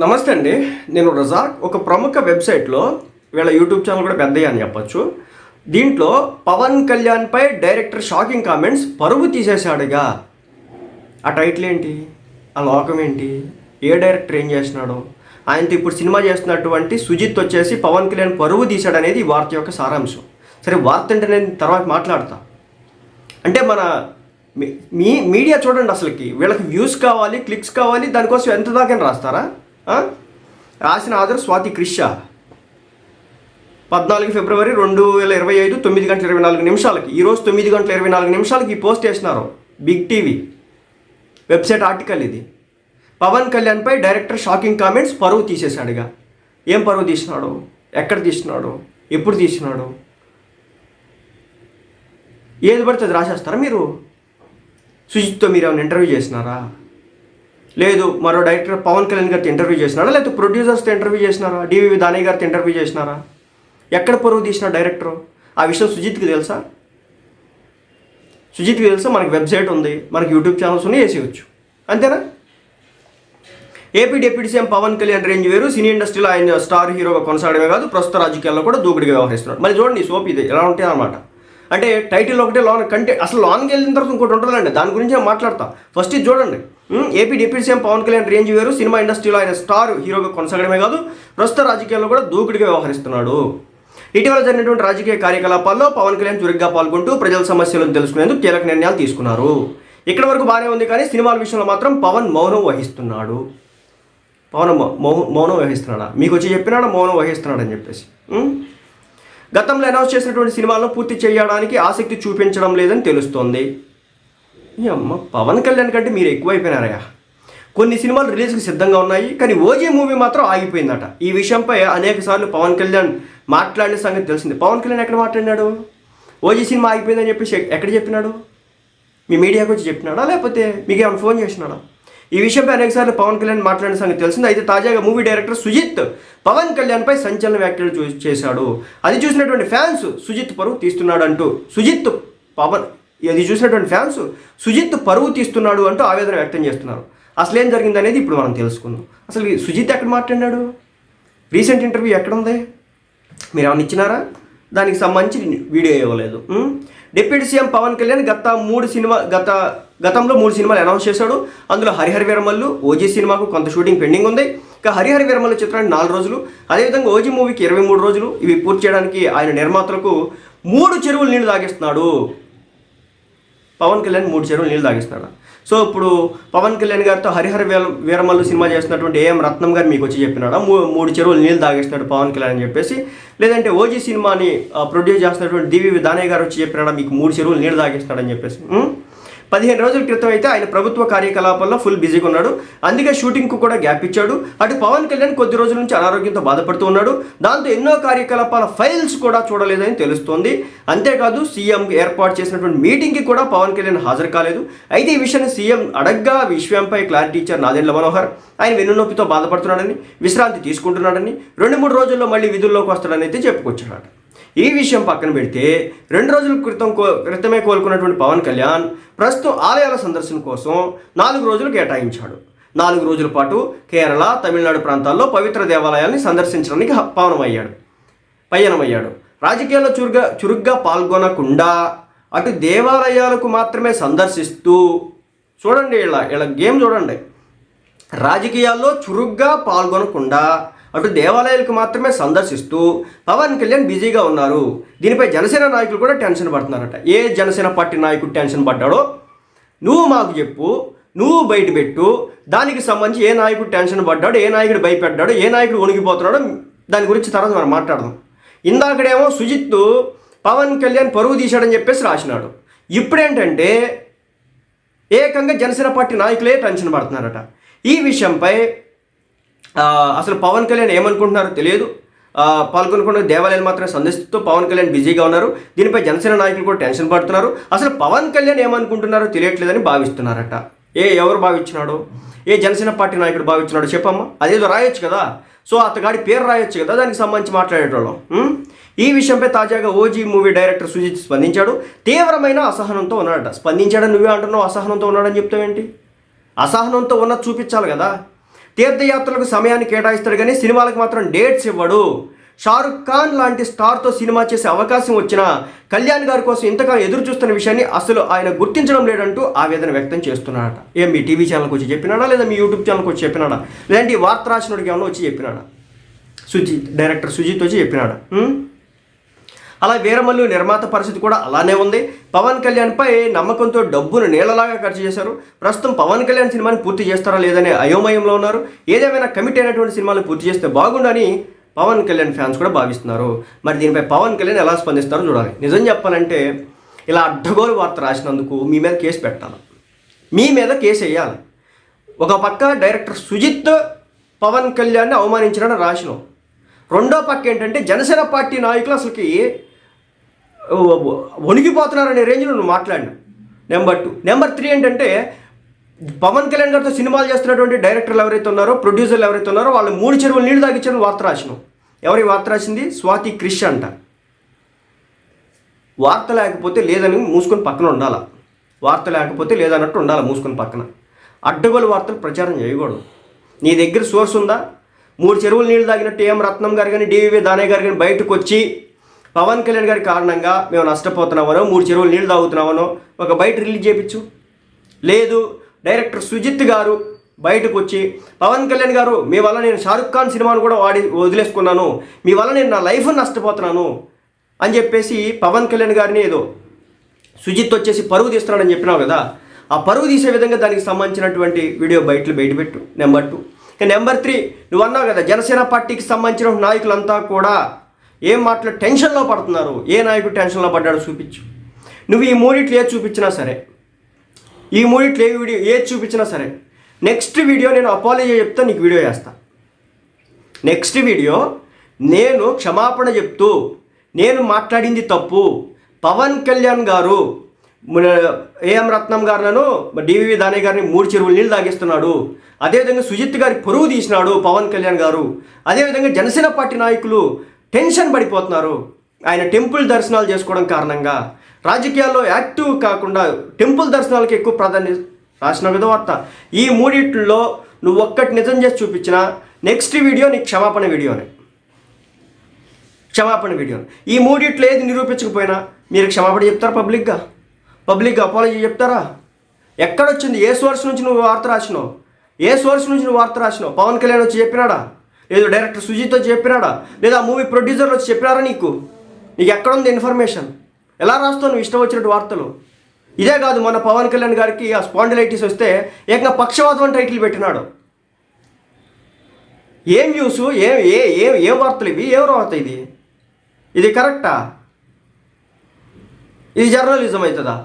నమస్తే అండి. నేను రజాక్. ఒక ప్రముఖ వెబ్సైట్లో వీళ్ళ యూట్యూబ్ ఛానల్ కూడా పెద్దయ్య అని చెప్పొచ్చు. దీంట్లో పవన్ కళ్యాణ్పై డైరెక్టర్ షాకింగ్ కామెంట్స్ పరువు తీసేశాడుగా. ఆ టైటిల్ ఏంటి? ఆ లోకం ఏంటి? ఏ డైరెక్టర్ ఏం చేస్తున్నాడు? ఆయనతో ఇప్పుడు సినిమా చేస్తున్నటువంటి సుజిత్ వచ్చేసి పవన్ కళ్యాణ్ పరువు తీశాడనేది ఈ వార్త యొక్క సారాంశం. సరే వార్త అంటే నేను తర్వాత మాట్లాడతా. అంటే మన మీ- మీ మీడియా చూడండి అసలుకి. వీళ్ళకి వ్యూస్ కావాలి క్లిక్స్ కావాలి దానికోసం ఎంత దాకా రాస్తారా? రాసిన ఆధార్ స్వాతి క్రిష పద్నాలుగు ఫిబ్రవరి రెండు వేల ఇరవై ఐదు తొమ్మిది గంటల ఇరవై నాలుగు నిమిషాలకి. ఈరోజు తొమ్మిది గంటల ఇరవై నాలుగు నిమిషాలకి ఈ పోస్ట్ చేసినారు బిగ్ టీవీ. వెబ్సైట్ ఆర్టికల్ ఇది. పవన్ కళ్యాణ్పై డైరెక్టర్ షాకింగ్ కామెంట్స్ పరువు తీసేశాడుగా. ఏం పరువు తీసినాడు? ఎక్కడ తీసినాడు? ఎప్పుడు తీసినాడు? ఏది పడితే అది రాసేస్తారా మీరు? సుజిత్తో మీరు ఏమైనా ఇంటర్వ్యూ చేసినారా? లేదు మరో డైరెక్టర్ పవన్ కళ్యాణ్ గారితో ఇంటర్వ్యూ చేసినారా? లేకపోతే ప్రొడ్యూసర్స్తో ఇంటర్వ్యూ చేసినారా? డివివి దానయ్య గారితో ఇంటర్వ్యూ చేసినారా? ఎక్కడ పొరుగు తీసిన డైరెక్టర్ ఆ విషయం సుజిత్కి తెలుసా? సుజిత్కి తెలుసా? మనకి వెబ్సైట్ ఉంది మనకి యూట్యూబ్ ఛానల్స్ ఉన్నాయి వేసేయచ్చు. అంతేనా? AP deputy CM Pawan Kalyan range వేరు సినీ ఇండస్ట్రీలో ఆయన స్టార్ హీరోగా కొనసాగడమే కాదు ప్రస్తుత రాజకీయాల్లో కూడా దూకుడిగా వ్యవహరిస్తున్నాడు మళ్ళీ చూడండి సోప్ ఇది ఎలా ఉంటుంది అనమాట అంటే టైటిల్ ఒకటే లోన్ కంటే అసలు లోన్కి వెళ్ళిన తర్వాత ఇంకోటి ఉంటుందండి దాని గురించి మాట్లాడతా. ఫస్ట్ ఇది చూడండి. AP deputy CM Pawan Kalyan range వేరు సినిమా ఇండస్ట్రీలో ఆయన స్టార్ హీరోగా కొనసాగడమే కాదు ప్రస్తుత రాజకీయాల్లో కూడా దూకుడిగా వ్యవహరిస్తున్నాడు. ఇటీవల జరిగినటువంటి రాజకీయ కార్యకలాపాల్లో పవన్ కళ్యాణ్ చురుగ్గా పాల్గొంటూ ప్రజల సమస్యలను తెలుసుకునేందుకు కీలక నిర్ణయాలు తీసుకున్నారు. ఇక్కడ వరకు బాగానే ఉంది కానీ సినిమాల విషయంలో మాత్రం పవన్ మౌనం వహిస్తున్నాడు. పవన్ మౌ- మౌ- మౌనం వహిస్తున్నాడా? మీకు వచ్చి చెప్పినాడా? మౌనం వహిస్తున్నాడని చెప్పేసి. గతంలో అనౌన్స్ చేసినటువంటి సినిమాలను పూర్తి చేయడానికి ఆసక్తి చూపించడం లేదని తెలుస్తోంది. ఈ అమ్మ పవన్ కళ్యాణ్ కంటే మీరు ఎక్కువైపోయినారయ్యా. కొన్ని సినిమాలు రిలీజ్కి సిద్ధంగా ఉన్నాయి కానీ ఓజీ మూవీ మాత్రం ఆగిపోయిందట. ఈ విషయంపై అనేక సార్లు పవన్ కళ్యాణ్ మాట్లాడిన సంగతి తెలిసింది. పవన్ కళ్యాణ్ ఎక్కడ మాట్లాడినాడు? ఓజీ సినిమా ఆగిపోయిందని చెప్పేసి ఎక్కడ చెప్పినాడు? మీ మీడియాకి వచ్చి చెప్పినాడా? లేకపోతే మీకు ఏమైనా ఫోన్ చేసినాడా? ఈ విషయంపై అనేకసార్లు పవన్ కళ్యాణ్ మాట్లాడిన సంగతి తెలిసింది. అయితే తాజాగా మూవీ డైరెక్టర్ సుజిత్ పవన్ కళ్యాణ్పై సంచలన వ్యాఖ్యలు చూ చేశాడు. అది చూసినటువంటి ఫ్యాన్స్ సుజిత్ పరువు తీస్తున్నాడు అంటూ సుజిత్ పవన్ ఇది చూసినటువంటి ఫ్యాన్స్ సుజిత్ పరువు తీస్తున్నాడు అంటూ ఆవేదన వ్యక్తం చేస్తున్నారు. అసలు ఏం జరిగింది అనేది ఇప్పుడు మనం తెలుసుకుందాం. అసలు ఈ సుజిత్ ఎక్కడ మాట్లాడాడు రీసెంట్ ఇంటర్వ్యూ ఎక్కడ ఉంది? మీరు ఏమైనా ఇచ్చినారా? దానికి సంబంధించి వీడియో ఇవ్వలేదు. డిప్యూటీ సీఎం పవన్ కళ్యాణ్ గత మూడు సినిమా గత గతంలో మూడు సినిమాలు అనౌన్స్ చేశాడు. అందులో హరిహర వీరమల్లు ఓజీ సినిమాకు కొంత షూటింగ్ పెండింగ్ ఉంది. ఇక హరిహర వీరమల్లు చిత్రానికి నాలుగు రోజులు అదేవిధంగా ఓజీ మూవీకి ఇరవై మూడు రోజులు ఇవి పూర్తి చేయడానికి ఆయన నిర్మాతలకు మూడు చెరువులు నీళ్ళు తాగిస్తున్నాడు. పవన్ కళ్యాణ్ మూడు చెరువులు నీళ్ళు తాగిస్తున్నాడు. సో ఇప్పుడు పవన్ కళ్యాణ్ గారితో హరిహర వీరమల్లు సినిమా చేస్తున్నటువంటి ఏఎం రత్నం గారు మీకు వచ్చి చెప్పినాడా? మూడు చెరువులు నీళ్ళు తాగిస్తున్నాడు పవన్ కళ్యాణ్ అని చెప్పేసి. లేదంటే ఓజీ సినిమాని ప్రొడ్యూస్ చేస్తున్నటువంటి దివి విధానయ్య గారు వచ్చి చెప్పినాడా? మీకు మూడు చెరువులు నీళ్ళు తాగిస్తున్నాడు అని చెప్పేసి పదిహేను రోజుల క్రితం అయితే ఆయన ప్రభుత్వ కార్యకలాపాల్లో ఫుల్ బిజీగా ఉన్నాడు. అందుకే షూటింగ్కు కూడా గ్యాప్ ఇచ్చాడు. అటు పవన్ కళ్యాణ్ కొద్ది రోజుల నుంచి అనారోగ్యంతో బాధపడుతూ ఉన్నాడు. దాంతో ఎన్నో కార్యకలాపాల ఫైల్స్ కూడా చూడలేదని తెలుస్తోంది. అంతేకాదు సీఎం ఏర్పాటు చేసినటువంటి మీటింగ్కి కూడా పవన్ కళ్యాణ్ హాజరు కాలేదు. అయితే ఈ విషయాన్ని సీఎం అడగ్గా విషయంపై క్లారిటీ ఇచ్చారు నాదెండ్ల మనోహర్. ఆయన వెన్నునొప్పితో బాధపడుతున్నాడని విశ్రాంతి తీసుకుంటున్నాడని రెండు మూడు రోజుల్లో మళ్ళీ విధుల్లోకి వస్తాడని అయితే చెప్పుకొచ్చాడు ఈ విషయం పక్కన పెడితే రెండు రోజుల క్రితం కో క్రితమే కోలుకున్నటువంటి పవన్ కళ్యాణ్ ప్రస్తుతం ఆలయాల సందర్శన కోసం నాలుగు రోజులు కేటాయించాడు. నాలుగు రోజుల పాటు కేరళ తమిళనాడు ప్రాంతాల్లో పవిత్ర దేవాలయాల్ని సందర్శించడానికి పవనమయ్యాడు. పయనమయ్యాడు. రాజకీయాల్లో చురుగ్గా చురుగ్గా పాల్గొనకుండా అటు దేవాలయాలకు మాత్రమే సందర్శిస్తూ చూడండి ఇలా ఇలా గేమ్ చూడండి. రాజకీయాల్లో చురుగ్గా పాల్గొనకుండా అటు దేవాలయాలకు మాత్రమే సందర్శిస్తూ పవన్ కళ్యాణ్ బిజీగా ఉన్నారు. దీనిపై జనసేన నాయకులు కూడా టెన్షన్ పడుతున్నారట. ఏ జనసేన పార్టీ నాయకుడు టెన్షన్ పడ్డాడో? నువ్వు మాకు చెప్పు. నువ్వు బయట పెట్టు. దానికి సంబంధించి ఏ నాయకుడు టెన్షన్ పడ్డాడు ఏ నాయకుడు భయపెడ్డాడు ఏ నాయకుడు వణిగిపోతున్నాడో దాని గురించి తర్వాత మనం మాట్లాడదాం. ఇందాకడేమో సుజిత్ పవన్ కళ్యాణ్ పరువు తీశాడని చెప్పేసి రాసినాడు. ఇప్పుడేంటంటే ఏకంగా జనసేన పార్టీ నాయకులే టెన్షన్ పడుతున్నారట. ఈ విషయంపై అసలు పవన్ కళ్యాణ్ ఏమనుకుంటున్నారో తెలియదు. పాల్గొనకుండా దేవాలయాలు మాత్రమే సందర్శిస్తూ పవన్ కళ్యాణ్ బిజీగా ఉన్నారు. దీనిపై జనసేన నాయకులు కూడా టెన్షన్ పడుతున్నారు. అసలు పవన్ కళ్యాణ్ ఏమనుకుంటున్నారో తెలియట్లేదని భావిస్తున్నారట. ఏ ఎవరు భావించినాడు? ఏ జనసేన పార్టీ నాయకుడు భావించినాడు? చెప్పమ్మా. అదేదో రాయొచ్చు కదా. సో అతగాడి పేరు రాయొచ్చు కదా దానికి సంబంధించి మాట్లాడేటోళ్ళం. ఈ విషయంపై తాజాగా ఓజీ మూవీ డైరెక్టర్ సుజిత్ స్పందించాడు. తీవ్రమైన అసహనంతో ఉన్నాడట. స్పందించాడని నువ్వే అంటున్నావు అసహనంతో ఉన్నాడని చెప్తావేంటి? అసహనంతో ఉన్నది చూపించాలి కదా. తీర్థయాత్రలకు సమయాన్ని కేటాయిస్తాడు కానీ సినిమాలకు మాత్రం డేట్స్ ఇవ్వడు. షారుఖ్ ఖాన్ లాంటి స్టార్తో సినిమా చేసే అవకాశం వచ్చినా కళ్యాణ్ గారి కోసం ఇంతకాలం ఎదురు చూస్తున్న విషయాన్ని అసలు ఆయన గుర్తించడం లేదంటూ ఆవేదన వ్యక్తం చేస్తున్నాడట. ఏం మీ టీవీ ఛానల్కి వచ్చి చెప్పినాడా లేదా మీ యూట్యూబ్ ఛానల్కి వచ్చి చెప్పినాడా? లేదంటే ఈ వార్త రాసినోడికి ఏమన్నా వచ్చి చెప్పినాడా? సుజిత్ డైరెక్టర్ సుజిత్ వచ్చి చెప్పినాడా? అలా వీరమల్లు నిర్మాత పరిస్థితి కూడా అలానే ఉంది. పవన్ కళ్యాణ్పై నమ్మకంతో డబ్బును నీళ్ళలాగా ఖర్చు చేశారు. ప్రస్తుతం పవన్ కళ్యాణ్ సినిమాని పూర్తి చేస్తారా లేదనే అయోమయంలో ఉన్నారు. ఏదేమైనా కమిట్ అయినటువంటి సినిమాలు పూర్తి చేస్తే బాగుండని పవన్ కళ్యాణ్ ఫ్యాన్స్ కూడా భావిస్తున్నారు. మరి దీనిపై పవన్ కళ్యాణ్ ఎలా స్పందిస్తారో చూడాలి. నిజం చెప్పాలంటే ఇలా అడ్డగోలు వార్త రాసినందుకు మీ మీద కేసు పెట్టాలి. మీ మీద కేసు వేయాలి. ఒక పక్క డైరెక్టర్ సుజిత్ పవన్ కళ్యాణ్ని అవమానించడం రాసినాం. రెండో పక్క ఏంటంటే జనసేన పార్టీ నాయకులు అసలుకి వణిగిపోతున్నారనే రేంజ్లో నువ్వు మాట్లాడిన నెంబర్ టూ నెంబర్ త్రీ ఏంటంటే పవన్ కళ్యాణ్ గారితో సినిమాలు చేస్తున్నటువంటి డైరెక్టర్లు ఎవరైతే ఉన్నారో ప్రొడ్యూసర్లు ఎవరైతే ఉన్నారో వాళ్ళు మూడు చెరువులు నీళ్ళు తాగించారని వార్త రాసినాం. ఎవరి వార్త రాసింది? స్వాతి క్రిష్ అంట. వార్త లేకపోతే లేదని మూసుకొని పక్కన ఉండాలా? వార్త లేకపోతే లేదన్నట్టు ఉండాలి మూసుకొని పక్కన? అడ్డగోలు వార్తలు ప్రచారం చేయకూడదు. నీ దగ్గర సోర్స్ ఉందా? మూడు చెరువులు నీళ్ళు తాగినట్టు ఏం రత్నం గారు కానీ డివివి దానయ్య గారు కానీ బయటకు వచ్చి పవన్ కళ్యాణ్ గారి కారణంగా మేము నష్టపోతున్నామనో మూడు చెరువులు నీళ్ళు తాగుతున్నామనో ఒక బయట రిలీజ్ చేయించు. లేదు డైరెక్టర్ సుజిత్ గారు బయటకు వచ్చి పవన్ కళ్యాణ్ గారు మీ వల్ల నేను షారుఖ్ ఖాన్ సినిమాను కూడా వాడి వదిలేసుకున్నాను. మీ వల్ల నేను నా లైఫ్ నష్టపోతున్నాను. అని చెప్పేసి పవన్ కళ్యాణ్ గారిని ఏదో సుజిత్ వచ్చేసి పరువు తీస్తున్నాడని చెప్పినావు కదా. ఆ పరువు తీసే విధంగా దానికి సంబంధించినటువంటి వీడియో బయటలు బయటపెట్టు నెంబర్ టూ. ఇక నెంబర్ త్రీ నువ్వు అన్నావు కదా జనసేన పార్టీకి సంబంధించిన నాయకులంతా కూడా ఏం మాటలు టెన్షన్లో పడుతున్నారు? ఏ నాయకుడు టెన్షన్లో పడ్డాడు చూపించు. నువ్వు ఈ మూడిట్లు ఏది చూపించినా సరే ఈ మూడిట్లు ఏ వీడియో ఏది చూపించినా సరే నెక్స్ట్ వీడియో నేను అపాలజీ చెప్తా నీకు వీడియో చేస్తా. నెక్స్ట్ వీడియో నేను క్షమాపణ చెప్తూ నేను మాట్లాడింది తప్పు. పవన్ కళ్యాణ్ గారు ఏఎం రత్నం గారులను డివివి దానయ్య గారిని మూడు చెరువులు నీళ్ళు తాగిస్తున్నాడు. అదేవిధంగా సుజిత్ గారి పొరుగు తీసినాడు పవన్ కళ్యాణ్ గారు. అదేవిధంగా జనసేన పార్టీ నాయకులు టెన్షన్ పడిపోతున్నారు. ఆయన టెంపుల్ దర్శనాలు చేసుకోవడం కారణంగా రాజకీయాల్లో యాక్టివ్ కాకుండా టెంపుల్ దర్శనాలకు ఎక్కువ ప్రాధాన్యత రాసిన కదా వార్త. ఈ మూడిట్లో నువ్వు ఒక్కటి నిజం చేసి చూపించిన నెక్స్ట్ వీడియో నీ క్షమాపణ వీడియోనే. క్షమాపణ వీడియో. ఈ మూడిట్లో ఏది నిరూపించకపోయినా మీరు క్షమాపణ చెప్తారా పబ్లిక్గా? పబ్లిక్గా అపాలజీ చెప్తారా? ఎక్కడొచ్చింది? ఏ సోర్స్ నుంచి నువ్వు వార్త రాసినావు? ఏ సోర్స్ నుంచి నువ్వు వార్త రాసినావు? పవన్ కళ్యాణ్ వచ్చి చెప్పినాడా? ఏదో డైరెక్టర్ సుజిత్ చెప్పినాడా? లేదా మూవీ ప్రొడ్యూసర్లు వచ్చి చెప్పినారా నీకు? నీకు ఎక్కడుంది ఇన్ఫర్మేషన్ ఎలా రాస్తావు నువ్వు ఇష్టం వచ్చినట్టు వార్తలు? ఇదే కాదు మన పవన్ కళ్యాణ్ గారికి ఆ స్పాండిలైటిస్ వస్తే ఏకంగా పక్షవాతం అని టైటిల్ పెట్టినాడు. ఏం న్యూస్ ఏం ఏ ఏం ఏం వార్తలు ఇవి? ఏం వార్త ఇది? ఇది కరెక్టా ఇది జర్నలిజం అవుతుందా?